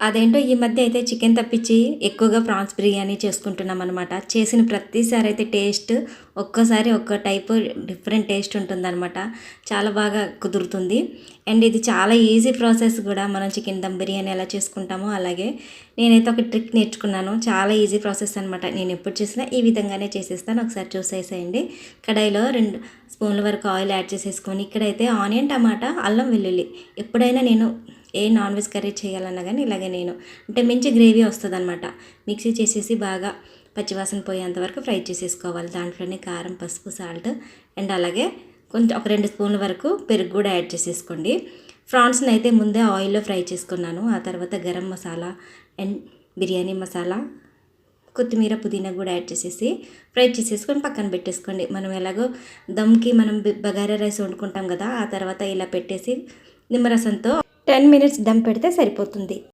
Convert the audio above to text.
అదేంటో ఈ మధ్య అయితే చికెన్ తప్పించి ఎక్కువగా ప్రాన్స్ బిర్యానీ చేసుకుంటున్నాం అనమాట చేసిన ప్రతిసారి అయితే టేస్ట్ ఒక్కోసారి ఒక్కో టైపు డిఫరెంట్ టేస్ట్ ఉంటుందన్నమాట. చాలా బాగా కుదురుతుంది. అండ్ ఇది చాలా ఈజీ ప్రాసెస్ కూడా మనం చికెన్ దమ్ బిర్యానీ ఎలా చేసుకుంటామో అలాగే నేనైతే ఒక ట్రిక్ నేర్చుకున్నాను. చాలా ఈజీ ప్రాసెస్ అనమాట నేను ఎప్పుడు చేసినా ఈ విధంగానే చేసేస్తాను. ఒకసారి చూసేసేయండి. కడాయిలో రెండు స్పూన్ల వరకు ఆయిల్ యాడ్ చేసేసుకొని ఇక్కడైతే ఆనియన్ టమాటా అల్లం వెల్లుల్లి. ఎప్పుడైనా నేను ఏ నాన్ వెజ్ కర్రీ చేయాలన్నా కానీ ఇలాగే నేను. అంటే మంచి గ్రేవీ వస్తుంది అనమాట మిక్సీ చేసేసి బాగా పచ్చివాసన పోయేంత వరకు ఫ్రై చేసేసుకోవాలి. దాంట్లోనే కారం పసుపు సాల్ట్ అండ్ అలాగే కొంచెం ఒక రెండు స్పూన్ల వరకు పెరుగు కూడా యాడ్ చేసేసుకోండి. ఫ్రాన్స్ని అయితే ముందే ఆయిల్లో ఫ్రై చేసుకున్నాను. ఆ తర్వాత గరం మసాలా అండ్ బిర్యానీ మసాలా కొత్తిమీర పుదీనా కూడా యాడ్ చేసేసి ఫ్రై చేసేసుకొని పక్కన పెట్టేసుకోండి. మనం ఎలాగో దమ్కి మనం బగారా రైస్ వండుకుంటాం కదా ఆ తర్వాత ఇలా పెట్టేసి నిమ్మరసంతో టెన్ మినిట్స్ దమ్ పెడితే సరిపోతుంది.